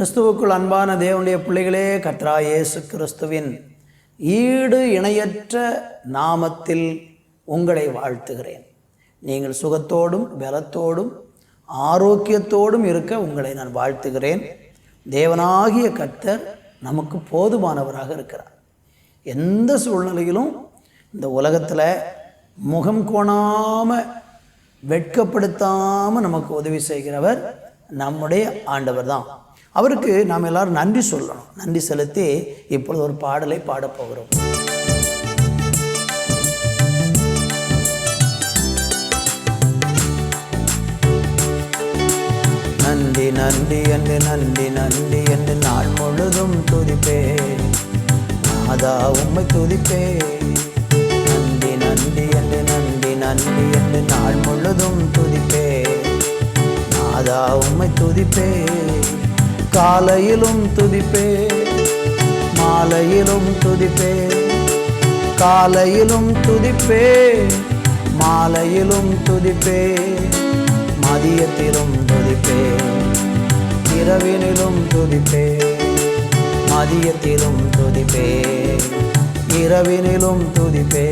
கிறிஸ்துவுக்குள் அன்பான தேவனுடைய பிள்ளைகளே கத்ரா இயேசு கிறிஸ்துவின் ஈடு இணையற்ற நாமத்தில் உங்களை வாழ்த்துகிறேன். நீங்கள் சுகத்தோடும் பலத்தோடும் ஆரோக்கியத்தோடும் இருக்க உங்களை நான் வாழ்த்துகிறேன். தேவனாகிய கர்த்தர் நமக்கு போதுமானவராக இருக்கிறார். எந்த சூழ்நிலையிலும் இந்த உலகத்தில் முகம் கோணாமல் வெட்கப்படுத்தாமல் நமக்கு உதவி செய்கிறவர் நம்முடைய ஆண்டவர் தான் அவருக்கு நாம் எல்லாரும் நன்றி சொல்லணும். நன்றி செலுத்தி இப்பொழுது ஒரு பாடலை பாடப்போகிறோம் நன்றி நன்றி என்று நன்றி நன்றி என்று நாள் முழுதும் துதிப்பே நாதா உம்மை துதிப்பே நன்றி நன்றி என்று நன்றி நன்றி என்று நாள் முழுதும் துதிப்பே நாதா உம்மை துதிப்பே காலையிலும் துதிப்பே மாலையிலும் துதிப்பே காலையிலும் துதிப்பே மாலையிலும் துதிப்பே மதியத்திலும் துதிப்பே இரவினிலும் துதிப்பே மதியத்திலும் துதிப்பே இரவினிலும் துதிப்பே.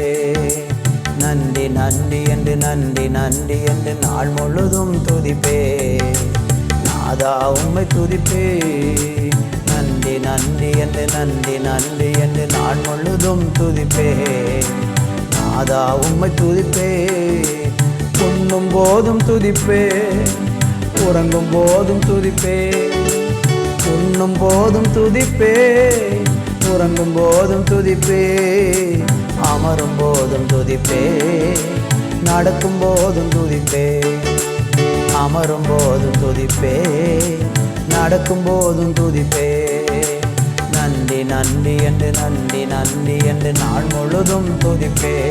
நன்றி நன்றி என்று நன்றி நன்றி என்று நாள் முழுதும் துதிப்பே. நாதா உண்மை துதிப்பே. நன்றி நன்றி என்று நன்றி நன்றி என்று நான் முழுதும் துதிப்பே. நாதா உண்மை துதிப்பே. உண்ணும் போதும் துதிப்பே. உறங்கும் போதும் துதிப்பே. உண்ணும் போதும் துதிப்பே. உறங்கும் போதும் துதிப்பே. அமரும் போதும் துதிப்பே. நடக்கும் போதும் துதிப்பே. அமரும் போதும் துதிப்பே நடக்கும் போதும் துதிப்பே. நன்றி நன்றி என்று நன்றி நன்றி என்று நாள் முழுதும் துதிப்பே.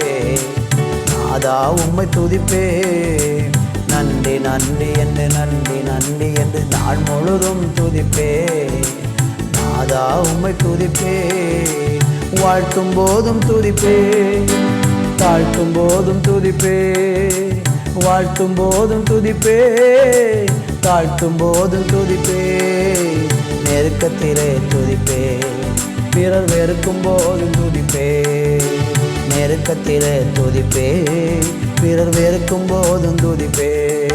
நாதா உம்மை துதிப்பே. நன்றி நன்றி என்று நன்றி நன்றி என்று நாள் முழுதும் துதிப்பே. நாதா உம்மை துதிப்பே. வாழ்த்தும் போதும் துதிப்பே. தாழ்த்தும் போதும் துதிப்பே. வாழ்த்தும் போதும் துதிப்பே. தாழ்த்தும் போதும் துதிப்பே. நெருக்கத்திலே துதிப்பே. பிறர் வெறுக்கும் போதும் துதிப்பே. நெருக்கத்திலே துதிப்பே. பிறர் வெறுக்கும் போதும் துதிப்பே.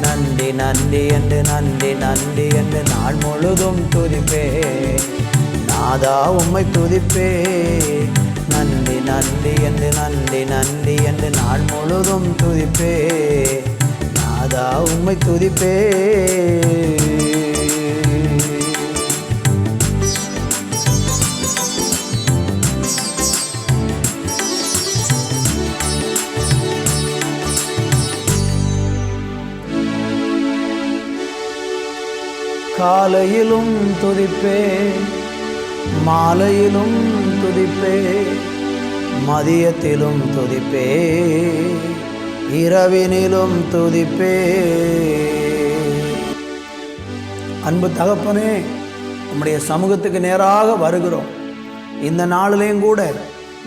நன்றி நன்றி என்று நன்றி நன்றி என்று நாள் முழுதும் துதிப்பே. நாதா உம்மை துதிப்பே. நன்றி என்று நன்றி நன்றி என்று நாள் முழுதும் துதிப்பே. நாதா உண்மை துதிப்பே. காலையிலும் துதிப்பே மாலையிலும் துதிப்பே. மதியத்திலும் துதிப்பே இரவினிலும் துதிப்பே. அன்பு தகப்பனே நம்முடைய சமூகத்துக்கு நேராக வருகிறோம். இந்த நாளிலையும் கூட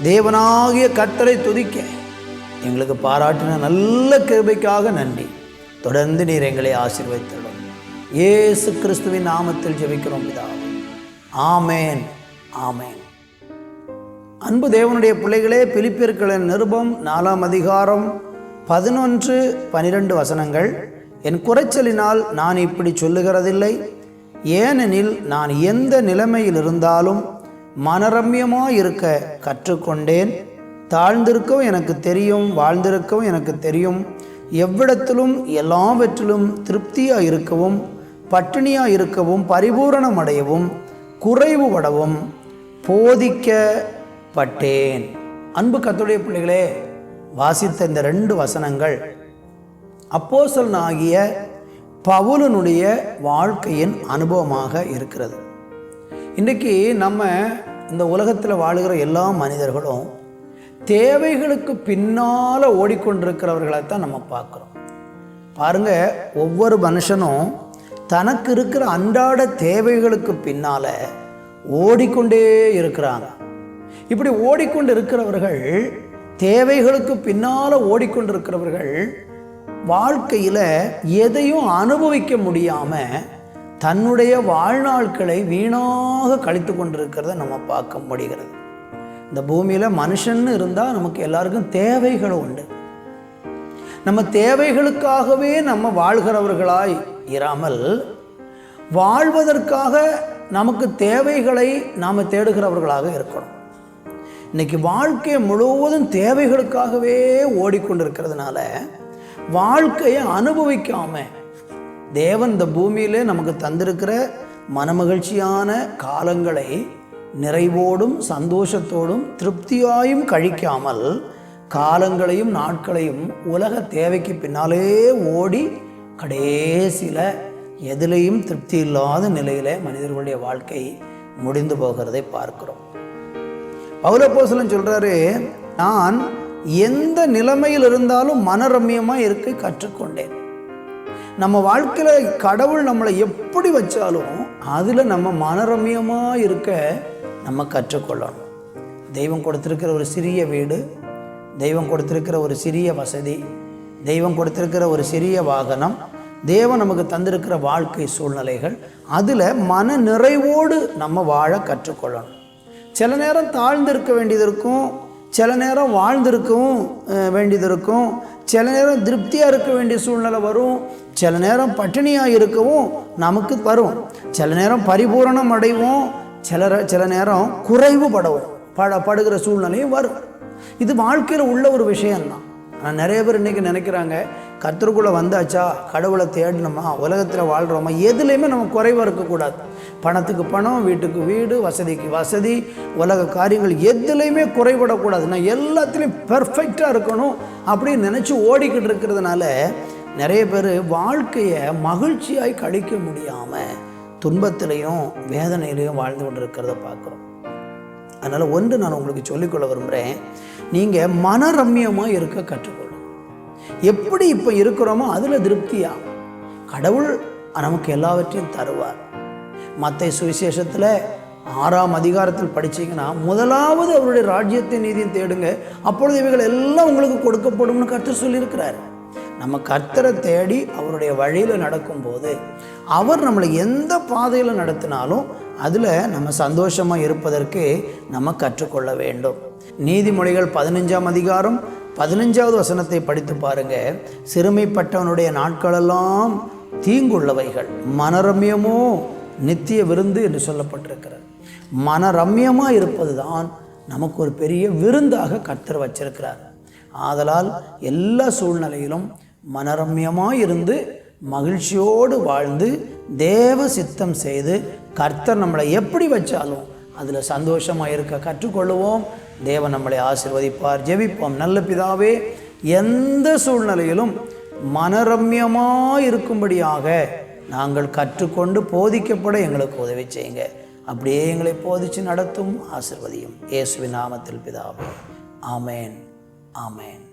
தேவனாகிய கத்தரை துதிக்க எங்களுக்கு பாராட்டின நல்ல கிருபைக்காக நன்றி. தொடர்ந்து நீர் எங்களை ஆசீர்வதித்திடும் ஏசு கிறிஸ்துவின் நாமத்தில் ஜெபிக்கிறோம் பிதாவே. ஆமேன். ஆமேன். அன்பு தேவனுடைய பிள்ளைகளே பிலிப்பியர்களின் நிருபம் நாலாம் அதிகாரம் பதினொன்று பனிரெண்டு வசனங்கள். என் குறைச்சலினால் நான் இப்படி சொல்லுகிறதில்லை. ஏனெனில் நான் எந்த நிலைமையில் இருந்தாலும் மனரம்யமாக இருக்க கற்றுக்கொண்டேன். தாழ்ந்திருக்கவும் எனக்கு தெரியும் வாழ்ந்திருக்கவும் எனக்கு தெரியும். எவ்விடத்திலும் எல்லாவற்றிலும் திருப்தியாக இருக்கவும் பட்டினியாக இருக்கவும் பரிபூரணம் குறைவுபடவும் போதிக்க பட்டேன். அன்பு கத்துடைய பிள்ளைகளே வாசித்த இந்த ரெண்டு வசனங்கள் அப்போசல் ஆகிய பவுலனுடைய வாழ்க்கையின் அனுபவமாக இருக்கிறது. இன்றைக்கி நம்ம இந்த உலகத்தில் வாழுகிற எல்லா மனிதர்களும் தேவைகளுக்கு பின்னால் ஓடிக்கொண்டிருக்கிறவர்களை தான் நம்ம பார்க்குறோம். பாருங்க ஒவ்வொரு மனுஷனும் தனக்கு இருக்கிற அன்றாட தேவைகளுக்கு பின்னால் ஓடிக்கொண்டே இருக்கிறாங்க. இப்படி ஓடிக்கொண்டு இருக்கிறவர்கள் தேவைகளுக்கு பின்னால் ஓடிக்கொண்டிருக்கிறவர்கள் வாழ்க்கையில் எதையும் அனுபவிக்க முடியாமல் தன்னுடைய வாழ்நாட்களை வீணாக கழித்து கொண்டிருக்கிறத நம்ம பார்க்க முடிகிறது. இந்த பூமியில் மனுஷன்னு இருந்தால் நமக்கு எல்லாருக்கும் தேவைகள் உண்டு. நம்ம தேவைகளுக்காகவே நம்ம வாழ்கிறவர்களாய் இராமல் வாழ்வதற்காக நமக்கு தேவைகளை நாம் தேடுகிறவர்களாக இருக்கணும். இன்னைக்கு வாழ்க்கை முழுவதும் தேவைகளுக்காகவே ஓடிக்கொண்டிருக்கிறதுனால வாழ்க்கையை அனுபவிக்காம தேவன் இந்த பூமியிலே நமக்கு தந்திருக்கிற மனமகிழ்ச்சியான காலங்களை நிறைவோடும் சந்தோஷத்தோடும் திருப்தியாயும் கழிக்காமல் காலங்களையும் நாட்களையும் உலக தேவைக்கு பின்னாலே ஓடி கடைசியில் எதிலையும் திருப்தி இல்லாத நிலையில் மனிதர்களுடைய வாழ்க்கை முடிந்து போகிறதை பார்க்கிறோம். பௌலப்போசலன் சொல்கிறாரு நான் எந்த நிலைமையில் இருந்தாலும் மனரம்யமாக இருக்க கற்றுக்கொண்டேன். நம்ம வாழ்க்கையில் கடவுள் நம்மளை எப்படி வச்சாலும் அதில் நம்ம மனரம்யமாக இருக்க நம்ம கற்றுக்கொள்ளணும். தெய்வம் கொடுத்துருக்கிற ஒரு சிறிய வீடு தெய்வம் கொடுத்துருக்கிற ஒரு சிறிய வசதி தெய்வம் கொடுத்துருக்கிற ஒரு சிறிய வாகனம் தேவன் நமக்கு தந்திருக்கிற வாழ்க்கை சூழ்நிலைகள் அதில் மன நிறைவோடு நம்ம வாழ கற்றுக்கொள்ளணும். சில நேரம் தாழ்ந்திருக்க வேண்டியது இருக்கும் சில நேரம் வாழ்ந்திருக்கவும் வேண்டியது இருக்கும் சில நேரம் திருப்தியாக இருக்க வேண்டிய சூழ்நிலை வரும். சில நேரம் பட்டினியாக இருக்கவும் நமக்கு வரும். சில நேரம் பரிபூரணம் அடைவோம். சில ர- சில நேரம் குறைவு படவும். பட படுகிற சூழ்நிலையும் வரும். இது வாழ்க்கையில் உள்ள ஒரு விஷயம்தான். ஆனால் நிறைய பேர் இன்றைக்கி நினைக்கிறாங்க கத்தருக்குள்ளே வந்தாச்சா? கடவுளை தேடினோமா உலகத்தில் வாழ்கிறோமா எதுலேயுமே நம்ம குறைவாக இருக்கக்கூடாது. பணத்துக்கு பணம் வீட்டுக்கு வீடு வசதிக்கு வசதி உலக காரியங்கள் எதுலேயுமே குறைபடக்கூடாது. நான் எல்லாத்துலேயும் பெர்ஃபெக்டாக இருக்கணும் அப்படின்னு நினச்சி ஓடிக்கிட்டு இருக்கிறதுனால நிறைய பேர் வாழ்க்கையை மகிழ்ச்சியாய் கழிக்க முடியாமல் துன்பத்திலையும் வேதனையிலையும் வாழ்ந்து கொண்டு இருக்கிறத பார்க்குறோம். அதனால் ஒன்று நான் உங்களுக்கு சொல்லிக்கொள்ள விரும்புகிறேன் நீங்கள் மனரம்யமாக இருக்க கற்றுக்கொள்ளும் எப்படி இப்போ இருக்கிறோமோ அதில் திருப்தியாக கடவுள் நமக்கு எல்லாவற்றையும் தருவார். மற்ற சுவிசேஷத்தில் ஆறாம் அதிகாரத்தில் படிச்சீங்கன்னா முதலாவது அவருடைய ராஜ்யத்தை நீதியும் தேடுங்க. அப்பொழுது இவைகள் எல்லாம் உங்களுக்கு கொடுக்கப்படும்னு கர்த்தர் சொல்லியிருக்கிறார். நம்ம கர்த்தரை தேடி அவருடைய வழியில் நடக்கும்போது அவர் நம்மளை எந்த பாதையில் நடத்தினாலும் அதில் நம்ம சந்தோஷமாக இருப்பதற்கு நம்ம கற்றுக்கொள்ள வேண்டும். நீதிமொழிகள் பதினஞ்சாம் அதிகாரம் பதினஞ்சாவது வசனத்தை படித்து பாருங்க. சிறுமைப்பட்டவனுடைய நாட்களெல்லாம் தீங்குள்ளவைகள். மனரம்யமோ நித்திய விருந்து என்று சொல்லப்பட்டிருக்கிறது. மனரம்யமாக இருப்பது தான் நமக்கு ஒரு பெரிய விருந்தாக கர்த்தர் வச்சிருக்கிறார். ஆதலால் எல்லா சூழ்நிலையிலும் மனரம்யமாக இருந்து மகிழ்ச்சியோடு வாழ்ந்து தேவ சித்தம் செய்து கர்த்தர் நம்மளை எப்படி வச்சாலும் அதில் சந்தோஷமாக இருக்க கற்றுக்கொள்ளுவோம். தேவன் நம்மளை ஆசிர்வதிப்பார் ஜெபிப்போம். நல்ல பிதாவே எந்த சூழ்நிலையிலும் மனரம்யமாக இருக்கும்படியாக நாங்கள் கற்றுக்கொண்டு போதிக்கப்பட எங்களுக்கு உதவி செய்யுங்க. அப்படியே எங்களை போதிச்சு நடத்தும் ஆசிர்வதியும். இயேசுவின் நாமத்தில் பிதாவே. ஆமேன். ஆமேன்.